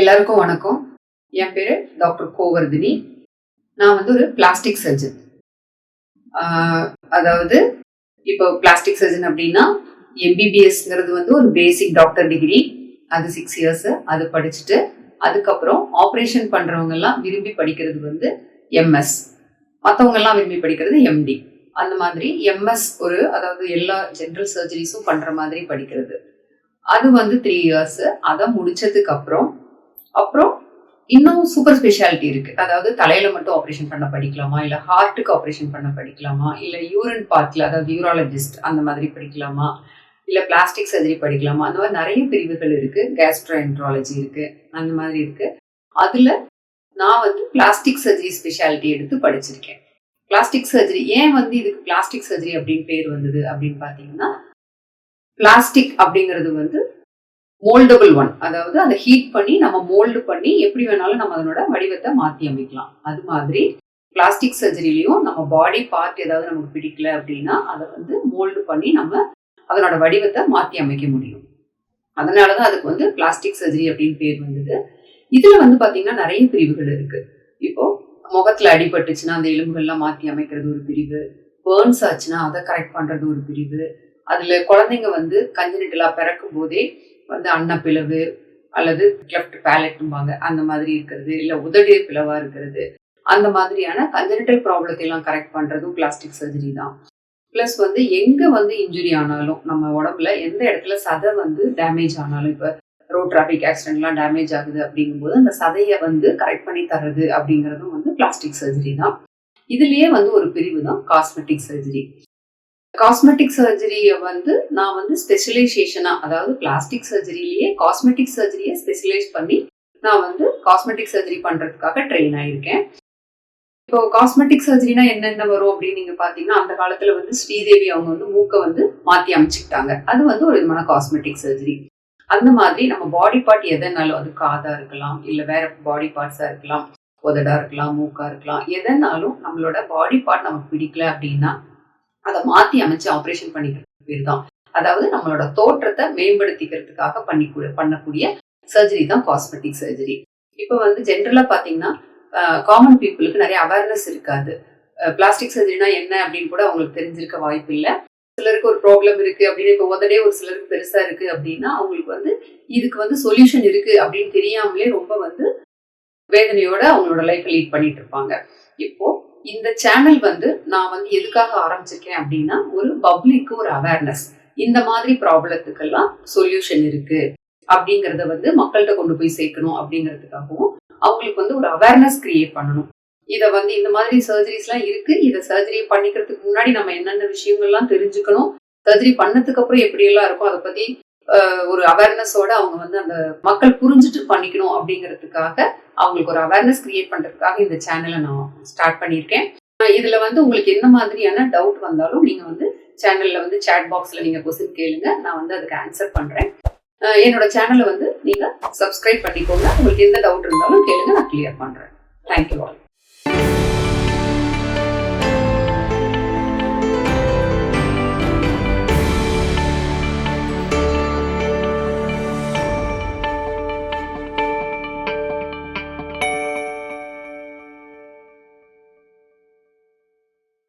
எல்லாருக்கும் வணக்கம். என் பேர் டாக்டர் கோவர்தினி. நான் வந்து ஒரு பிளாஸ்டிக் சர்ஜன். அதாவது இப்போ பிளாஸ்டிக் சர்ஜன் அப்படின்னா எம்பிபிஎஸ்ங்கிறது வந்து ஒரு பேசிக் டாக்டர் டிகிரி அது சிக்ஸ் இயர்ஸ் அது படிச்சுட்டு அதுக்கப்புறம் ஆப்ரேஷன் பண்ணுறவங்கெல்லாம் விரும்பி படிக்கிறது வந்து எம்எஸ் மற்றவங்க எல்லாம் விரும்பி படிக்கிறது எம்டி அந்த மாதிரி எம்எஸ் ஒரு அதாவது எல்லா ஜென்ரல் சர்ஜரிஸும் பண்ணுற மாதிரி படிக்கிறது. அது வந்து த்ரீ இயர்ஸ் அதை முடிச்சதுக்கு அப்புறம் அப்புறம் இன்னும் சூப்பர் ஸ்பெஷாலிட்டி இருக்கு. அதாவது தலையில மட்டும் ஆப்ரேஷன் பண்ண படிக்கலாமா? இல்ல ஹார்ட்டுக்கு ஆப்ரேஷன் பண்ண படிக்கலாமா? இல்ல யூரின் பார்ட்ல அதாவது யூராலஜிஸ்ட் அந்த மாதிரி படிக்கலாமா? இல்ல பிளாஸ்டிக் சர்ஜரி படிக்கலாமா? அந்த மாதிரி நிறைய பிரிவுகள் இருக்கு. கேஸ்ட்ரோஎன்ட்ராலஜி இருக்கு. அந்த மாதிரி இருக்கு. அதுல நான் வந்து பிளாஸ்டிக் சர்ஜரி ஸ்பெஷாலிட்டி எடுத்து படிச்சிருக்கேன். பிளாஸ்டிக் சர்ஜரி ஏன் வந்து இதுக்கு பிளாஸ்டிக் சர்ஜரி அப்படின்னு பேர் வந்தது அப்படின்னு பாத்தீங்கன்னா பிளாஸ்டிக் அப்படிங்கிறது வந்து மோல்டபுள் ஒன் அதாவது அதை ஹீட் பண்ணி நம்ம மோல்டு பண்ணி எப்படி வேணாலும் நம்ம அதனோட வடிவத்தை மாற்றி அமைக்கலாம். அது மாதிரி பிளாஸ்டிக் சர்ஜரிலையும் நம்ம பாடி பார்ட் ஏதாவது நமக்கு பிடிக்கல அப்படின்னா அதை வந்து மோல்டு பண்ணி நம்ம அதனோட வடிவத்தை மாற்றி அமைக்க முடியும். அதனால தான் அதுக்கு வந்து பிளாஸ்டிக் சர்ஜரி அப்படின்னு பேர் வந்தது. இதில் வந்து பார்த்தீங்கன்னா நிறைய பிரிவுகள் இருக்கு. இப்போ முகத்தில் அடிபட்டுச்சுன்னா அந்த எலும்புகள்லாம் மாற்றி அமைக்கிறது ஒரு பிரிவு. பேர்ன்ஸ் ஆச்சுன்னா அதை கரெக்ட் பண்ணுறது ஒரு பிரிவு. அதுல குழந்தைங்க வந்து கஞ்சினிட்டலா பிறக்கும் போதே வந்து அன்னப்பிளவு அல்லது கிளப்ட் பேலட்பாங்க அந்த மாதிரி இருக்கிறது இல்ல உதடு பிளவா இருக்கிறது. அந்த மாதிரியான கஞ்சனிட்டல் ப்ராப்ளத்தை எல்லாம் கரெக்ட் பண்றதும் பிளாஸ்டிக் சர்ஜரி தான். பிளஸ் வந்து எங்க வந்து இன்ஜுரி ஆனாலும் நம்ம உடம்புல எந்த இடத்துல சதை வந்து டேமேஜ் ஆனாலும் இப்ப ரோட் டிராபிக் ஆக்சிடென்ட்லாம் டேமேஜ் ஆகுது அப்படிங்கும்போது அந்த சதையை வந்து கரெக்ட் பண்ணி தர்றது அப்படிங்கிறதும் வந்து பிளாஸ்டிக் சர்ஜரி தான். இதுலயே வந்து ஒரு பிரிவு தான் காஸ்மெட்டிக் சர்ஜரி காஸ்மெட்டிக் சர்ஜரியை வந்து நான் வந்து ஸ்பெஷலைசேஷனா அதாவது பிளாஸ்டிக் சர்ஜரியிலேயே காஸ்மெட்டிக் சர்ஜரியை ஸ்பெஷலைஸ் பண்ணி நான் வந்து காஸ்மெட்டிக் சர்ஜரி பண்றதுக்காக ட்ரெயின் ஆகியிருக்கேன் இப்போ காஸ்மெட்டிக் சர்ஜரினா என்னென்ன வரும் அப்படின்னு நீங்க பாத்தீங்கன்னா அந்த காலத்துல வந்து ஸ்ரீதேவி அவங்க வந்து மூக்கை வந்து மாத்தி அமைச்சுக்கிட்டாங்க. அது வந்து ஒரு விதமான காஸ்மெட்டிக் சர்ஜரி அந்த மாதிரி நம்ம பாடி பார்ட் எதனாலும் அது காதா இருக்கலாம் இல்ல வேற பாடி பார்ட்ஸா இருக்கலாம் உதடா இருக்கலாம் மூக்கா இருக்கலாம் எதனாலும் நம்மளோட பாடி பார்ட் நமக்கு பிடிக்கல அப்படின்னா மாத்தி அமைச்சு ஆப்ரேஷன் பண்ணிக்கிறது பேர் தான் அதாவது நம்மளோட தோற்றத்தை மேம்படுத்திக்கிறதுக்காக பண்ணி பண்ணக்கூடிய சர்ஜரி தான் காஸ்மெட்டிக் சர்ஜரி இப்போ வந்து ஜென்ரலா பாத்தீங்கன்னா காமன் பீப்புளுக்கு நிறைய அவேர்னஸ் இருக்காது. பிளாஸ்டிக் சர்ஜரினா என்ன அப்படின்னு கூட அவங்களுக்கு தெரிஞ்சிருக்க வாய்ப்பு இல்லை. சிலருக்கு ஒரு ப்ராப்ளம் இருக்கு அப்படின்னு இப்போ உதடே ஒரு சிலருக்கு பெருசா இருக்கு அப்படின்னா அவங்களுக்கு வந்து இதுக்கு வந்து சொல்யூஷன் இருக்கு அப்படின்னு தெரியாமலே ரொம்ப வந்து வேதனையோட அவங்களோட லைஃப் லீட் பண்ணிட்டு இருப்பாங்க. இப்போ இந்த சேனல் வந்து நான் வந்து எதுக்காக ஆரம்பிச்சிருக்கேன் அப்படின்னா ஒரு பப்ளிக்கு ஒரு அவேர்னஸ் இந்த மாதிரி ப்ராப்ளத்துக்கெல்லாம் சொல்யூஷன் இருக்கு. அப்படிங்கறத வந்து மக்கள்கிட்ட கொண்டு போய் சேர்க்கணும் அப்படிங்கிறதுக்காகவும் அவங்களுக்கு வந்து ஒரு அவேர்னஸ் கிரியேட் பண்ணணும். இதை வந்து இந்த மாதிரி சர்ஜரிஸ்லாம் இருக்கு. இதை சர்ஜரி பண்ணிக்கிறதுக்கு முன்னாடி நம்ம என்னென்ன விஷயங்கள்லாம் தெரிஞ்சுக்கணும்? சர்ஜரி பண்ணதுக்கு அப்புறம் எப்படி எல்லாம் இருக்கும் அதை பத்தி ஒரு அவேர்னஸோட அவங்க வந்து அந்த மக்கள் புரிஞ்சுட்டு பண்ணிக்கணும் அப்படிங்கிறதுக்காக அவங்களுக்கு ஒரு அவேர்னஸ் கிரியேட் பண்றதுக்காக இந்த சேனலை நான் ஸ்டார்ட் பண்ணியிருக்கேன். இதுல வந்து உங்களுக்கு என்ன மாதிரியான டவுட் வந்தாலும் நீங்க வந்து சேனல்ல வந்து சேட் பாக்ஸ்ல நீங்க கொஸ்டின் கேளுங்க. நான் வந்து அதுக்கு ஆன்சர் பண்றேன். என்னோட சேனலை வந்து நீங்க சப்ஸ்கிரைப் பண்ணிக்கோங்க. உங்களுக்கு எந்த டவுட் இருந்தாலும் கேளுங்க நான் கிளியர் பண்றேன். Thank you all